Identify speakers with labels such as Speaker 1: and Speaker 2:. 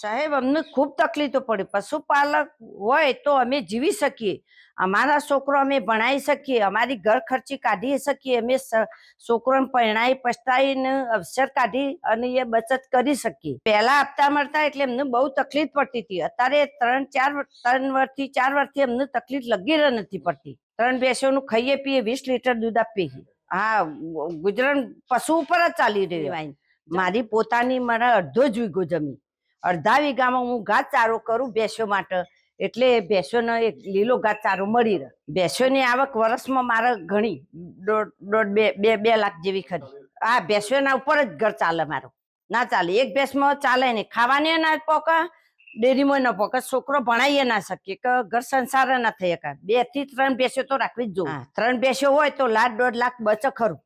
Speaker 1: સાહેબ અમને ખૂબ તકલીફો પડે. પશુપાલક હોય તો અમે જીવી શકીએ. અમારા છોકરો અમે ભણાવી શકીએ. અમારી ઘર ખર્ચી કાઢી શકીએ. અમે છોકરોને પરણાઈ પછતાઈને અવસર કાઢી અને એ બચત કરી શકીએ. પહેલા હપ્તા મળતા એટલે અમને બહુ તકલીફ પડતી હતી. અત્યારે ત્રણ ચાર ત્રણ વર્ષથી ચાર વર્ષથી અમને તકલીફ લગી રહી નથી પડતી. ત્રણ ભેંસોનું ખાઈએ પીએ વીસ લીટર દૂધ આપીએ હા ગુજરાત પશુ ઉપર જ ચાલી રહ્યું. મારી પોતાની મારા અડધો જ વીઘો જમીન. અડધા વીઘામાં હું ઘાસચારો કરું ભેંસો માટે. એટલે ભેંસોનો એક લીલો ઘાસચારો મળી રહે. ભેંસોની આવક વર્ષમાં મારે ઘણી, દોઢ દોઢ બે બે બે લાખ જેવી ખરી. આ ભેંસોના ઉપર જ ઘર ચાલે મારું. ના ચાલે. એક ભેંસમાં ચાલે નહીં. ખાવાની ના પોકા, ડેરીમાં ન પોકે. છોકરો ભણાઈએ ના શકીએ કે ઘર સંસાર ના થઈ શકે બેથી ત્રણ ભેંસો તો રાખવી જ જોઈએ. ત્રણ ભેંસો હોય તો લાખ, દોઢ લાખ બચે ખરું.